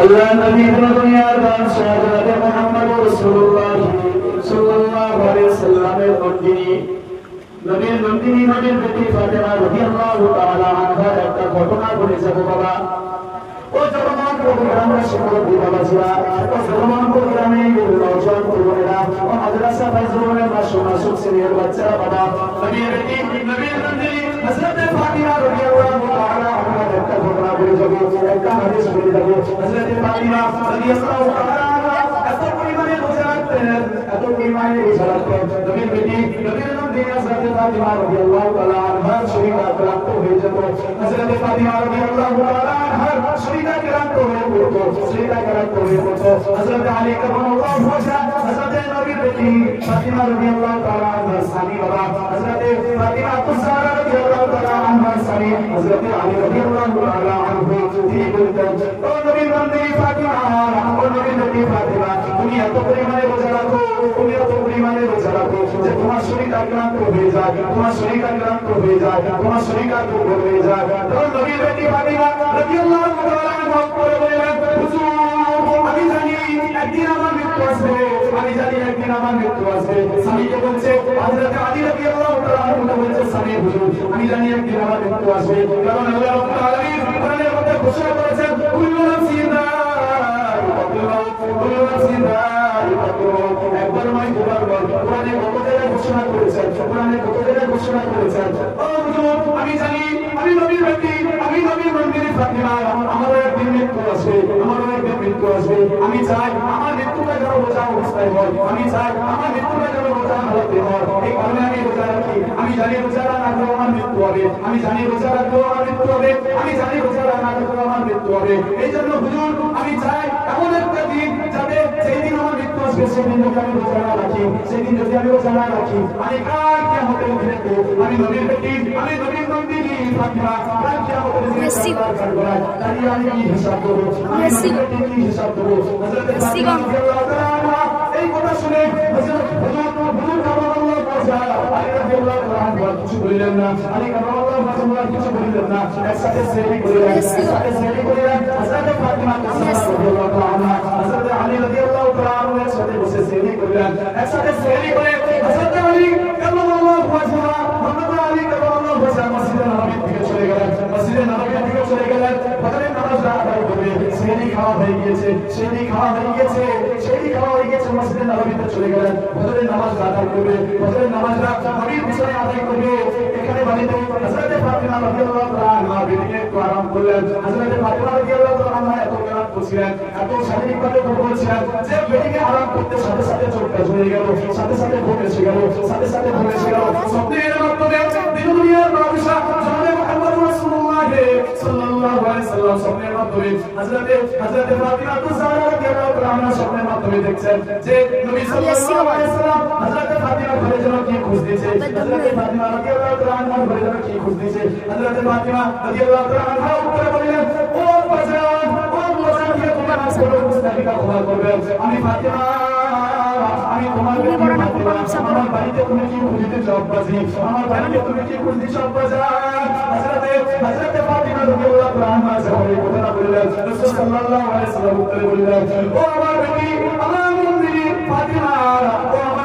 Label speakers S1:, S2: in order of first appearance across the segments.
S1: আল্লাহ নবী দুনিয়ার বাদশাহ জনাব মুহাম্মদ রাসূলুল্লাহ সাল্লাল্লাহু আলাইহি সাল্লামের নন্দিনী নবীর নন্দিনী নবীর বেটি ফাতেমা রাদিয়াল্লাহু তাআলা আনহার একটা ঘটনা ঘটেছে গো বাবা। ও জগমান প্রোগ্রামের সকল বিবাবাজিরা ও জগমান প্রোগ্রামে নওজোয়ান তরুণেরা ও মাদ্রাসা ফাইজুলের মাসুম মাসুম সিনিয়র বাচ্চারা বাবা, নবীর বেটি, নবীর নন্দিনী হযরত ফাতিমা রাদিয়াল্লাহু তাআলা আনহার একটা ঘটনা বলে যাব একটা হাদিস বলে যাব হযরত ফাতিমা রাদিয়াল্লাহু তাআলা আনহা এত পরিমাণে রোজা রাখতেন এত পরিমাণে রোজা রাখতেন নবীর বেটি নবীর নন্দিনী হযরত ফাতিমা রাদিয়াল্লাহু তাআলা আনহার শরীর আক্রান্ত হয়ে যেত হযরত ফাতিমা রাদিয়াল্লাহু তাআলা আনহার শরীর আক্রান্ত হয়ে পড়তো শরীর আক্রান্ত হয়ে পড়তো হযরত আলী কারামাল্লাহু ওয়াজহা হযরত নবীর বেটি ফাতিমা রাদিয়াল্লাহু তাআলা আনহার স্বামী বাবা হযরত ফাতিমা তুসারা রাদিয়াল্লাহু তাআলা আনহার স্বামী হযরত আলী রাদিয়াল্লাহু তাআলা এত পরিমাণে রোজা রাখো তুমি এত পরিমাণে রোজা রাখো। যে তোমার শরীর আক্রান্ত হয়ে যায় তোমার শরীর আক্রান্ত হয়ে যায় তোমার শরীর আক্রান্ত হয়ে যায় তখন নবীর বেটি ফাতিমা আমি জানি একদিন আমার মৃত্যু আসবে স্বামীকে বলছে, হযরত আলী রাদিয়াল্লাহু তাআলা আনহু আমি জানি একদিন আমার মৃত্যু আসবে। কারণ আল্লাহ করেছেন ঘোষণা করেছেন কোরআনে কত জায়গায় ঘোষণা করেছেন। ও হুজুর, আমি জানি, আমি নবীর ব্যক্তি, আমি নবীর মন্দিরে ফাতিমা, আমারও একদিন মৃত্যু আসবে, আমারও একদিন মৃত্যু আসবে। আমি চাই আমার মৃত্যুটা যেন রোজা অবস্থায় হয়। আমি চাই আমার মৃত্যুটা যেন রোজা হতে হয়। এই কারণে আমি রোজা রাখি। আমি জানি রোজা রাখলেও আমার মৃত্যু হবে। আমি জানি রোজা রাখলেও আমার মৃত্যু হবে। আমি জানি রোজা রাখলেও আমার মৃত্যু হবে। এই জন্য হুজুর, আমি চাই এমন একটা দিন রোজা না রাখি সেদিন যদি আমি রোজা না রাখি আমি কার কি আমাদের দিনে আমি নবীর বেটি আমি নবীর নন্দিনী ফাতিমা কার কি আমাদের দিনে
S2: মেসি।
S1: দাঁড়িয়ে আমি কি হিসাব দেবো আমি
S2: মেসি।
S1: নবীর বেটি কি হিসাব দেবো হযরত
S2: মেসি
S1: ফাতিমা
S2: গো।
S1: রাদিয়াল্লাহু তাআলা আনহা এই কথা শুনে হযরত হুজুর হুজুর কামাল্লাহু তাআলা আলী রাদিয়াল্লাহু তাআলা কিছু বললেন না। আলী কামাল্লাহু তাআলা কিছু বললেন না। একসাথে সেরি করলেন। একসাথে সেরি করলেন হযরত ফাতিমা রাদিয়াল্লাহু তাআলা আনহা হযরত আলী রাদিয়াল্লাহু তাআলা আনহু এর সাথে বসে সেরি করলেন একসাথে সেরি করে হযরত আলী কামাল্লাহু তাআলা হযরত আলী কামাল্লাহু তাআলা মসজিদে নববীর দিকে চলে গেলেন। মসজিদে নববীর দিকে চলে গেলেন। ফজরের নামাজ আদায় আনহা করছিলেন। এত শারীরিকভাবে দুর্বল ছিলেন যে বেদিকে আরাম করতে সাথে সাথে চোখটা ঝরে গেল, সাথে সাথে ঘুম এসে গেল, সাথে সাথে ঘুম এসে গেল। স্বপ্নের মাধ্যমে দিন দুনিয়ার বাদশা জনাবে মুহাম্মদ রাসূলুল্লাহ সাল্লাল্লাহু আলাইহি সাল্লাম স্বপ্নের মাধ্যমে হযরতে হযরতে ফাতিমা তুজারা রাদিয়াল্লাহু তাআলা স্বপ্নের মাধ্যমে দেখছেন যে নবী সাল্লাল্লাহু আলাইহি সাল্লাম হযরতে ফাতিমা ঘরে যেন কি খোঁজ দিয়েছে, হযরতে ফাতিমা রাদিয়াল্লাহু তাআলা ঘরে যেন কি খোঁজ দিয়েছে, হযরতে ফাতিমা রাদিয়াল্লাহু তাআলা উত্তরে বললেন, ও বাজান কে মুস্তাফিকা খোলা করবে আমি ফাতিমা আমি তোমার? আমার বাড়িতে তুমি কি খুঁজতে আমার বাড়িতে তুমি কি খুঁজতে হযরতে হযরতে ফাতিমা রাদিয়াল্লাহু তাআলা আনহা যখন এই বললেন। রাসূল সাল্লাল্লাহু আলাইহি সাল্লাম উত্তরে বললেন ও আমার বেটি আমার মন্দিরে ফাতিমা ও আমার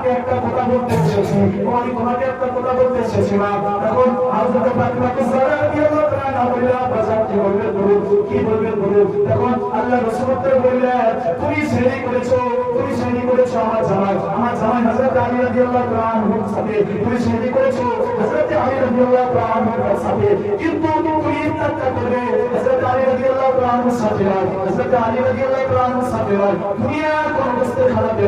S1: তোমাকে একটা কথা বলতে এসেছি আমি তোমাকে একটা কথা বলতে ফাতিমা কে সারা রাদিয়াল্লাহু তাআলা বললেন বাজার কি বলবে বলুন কি বলবে বলুন আল্লাহ বললেন, তুমি সেরি করেছ, তুমি সেরি করেছ আমার জামাই। আমার জামাই হযরত আলী রাদিয়াল্লাহু তাআলা আনহুর সাথে। তুমি সেরি করেছ, হযরত আলী রাদিয়াল্লাহু তাআলা আনহুর সাথে। কিন্তু তুমি করবে হযরত আলী রাদিয়াল্লাহু তাআলা আনহুর সাথে হযরত আলী রাদিয়াল্লাহু তাআলা আনহুর সাথে নয়। দুনিয়ার কোন বস্তু খারাপ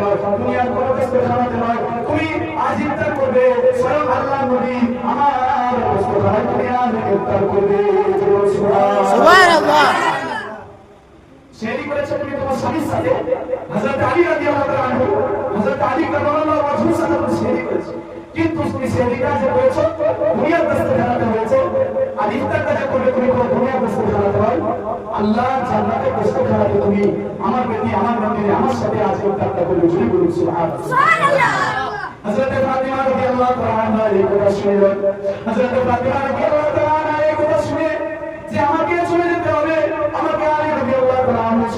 S1: কোন বস্তু খারাপ নয়। তুমি আজ ইফতার করবে স্বয়ং আল্লাহ নবী আমার খারাপ দুনিয়া থেকে ইফতার করবে।
S2: সুবহানাল্লাহ।
S1: শেরি করেছে তুমি তোমার স্বামীর সাথে। হযরত আলী রাদিয়াল্লাহু তাআলা আনহু হযরত আলী কারামাল্লাহু ওয়াজহুর সাথে তুমি কাজে করেছ দুনিয়ার দস্তে খানাতে হয়েছে। আর ইফতার কাজে করলে তুমি কোনো দুনিয়ার দস্তে খানাতে হয় আল্লাহ জান্নাতে কষ্ট খানাতে তুমি আমার প্রতি আমার মন্দিরে আমার সাথে আজকে ইফতারটা করবে জুড়ে বলুন, সুবহানাল্লাহ। হযরত ফাতিমা রাদিয়াল্লাহু তাআলা এই কথা শুনলেন হযরত ফাতিমা রাদিয়াল্লাহু তাআলা এই কথা শুনে যে আমাকে চলে যেতে হবে, আমাকে আনহুর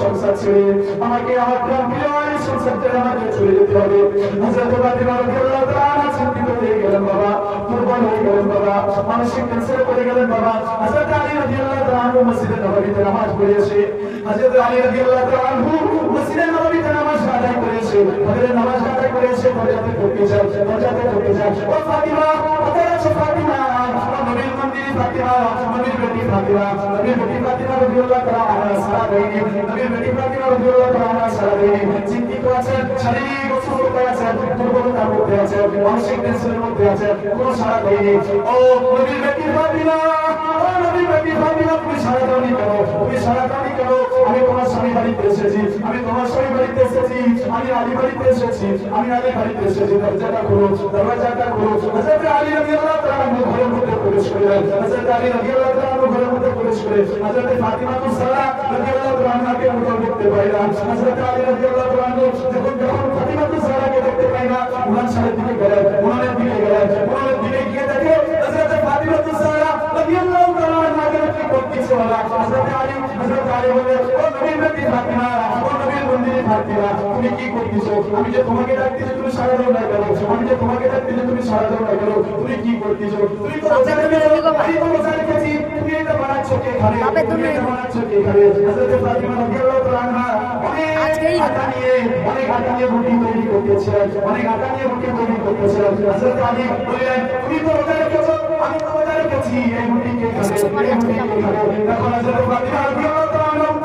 S1: সংসার ছেড়ে আমাকে আমার প্রাণ আলী সংসার ছেড়ে আমাকে চলে যেতে হবে। ফাতিমা রাদিয়াল্লাহু তাআলা আনহা চিন্তিত হয়ে বাবা। দুর্বল হয়ে বাবা। মানসিক টেনশনে পড়ে গেলেন বাবা। আলী মসজিদে নামাজ পড়ে এসে আলী মসজিদে নামাজ আদায় করে এসে নামাজ আদায় করে এসে দরজাতে ঢুকে যায় দরজাতে ঢুকে যায় ও ফাতিমা ফাতিমা? নবীর ফাতিমা নবীর ফাতিমা বেটি ফাতিমা রাদিয়াল্লাহু তাআলা আনহা সারা দেয়নি চিন্তিত আছেন শারীরিক অসুস্থতায় আছেন দুর্বলতার মধ্যে আছে মানসিক টেনশনের মধ্যে আছে কোনো সারা দেয়নি ও নবীর আমি আলী বাড়িতে এসেছি আমি আলী বাড়িতে এসেছি দরজাটা খুলো দরজাটা খুলো হযরত আলী রাদিয়াল্লাহু তাআলা ঘরের মধ্যে প্রবেশ করলেন হযরত আলী রাদিয়াল্লাহু প্রবেশ করে। হযরত ফাতিমা সারা রাদিয়াল্লাহু তাআলা আনহাকে মুখে দেখতে পাই না। হযরত আলী রাদিয়াল্লাহু তাআলা যখন যখন ফাতিমা সারাকে দেখতে পাই না, উনার সাথে দিকে গেলেন উনার দিকে গেলেন উনার দিকে গিয়ে দেখে হযরত ফাতিমা সারা রাদিয়াল্লাহু তাআলা আনহাকে কি করতেছে ওরা হযরত আলী হযরত আলী বলে, ও নবীর নবী তুমি কি করতেছো? তুমি যে তোমাকে ডাকতেছি, তুমি সারা দাও না কেন তুমি কি করতেছো? তুমি তো আনহা অনেক
S2: আজকেই
S1: আটা নিয়ে অনেক আটা নিয়ে রুটি তৈরি করতেছিলেন অনেক আটা নিয়ে রুটি তৈরি করতেছিলেন হযরত আলী বললেন তুমি তো রোজা রেখেছো আমি তো রোজা রেখেছি। এই রুটি কে খাবে? এই রুটি কে খাবে? তখন হযরত ফাতিমা রাদিয়াল্লাহু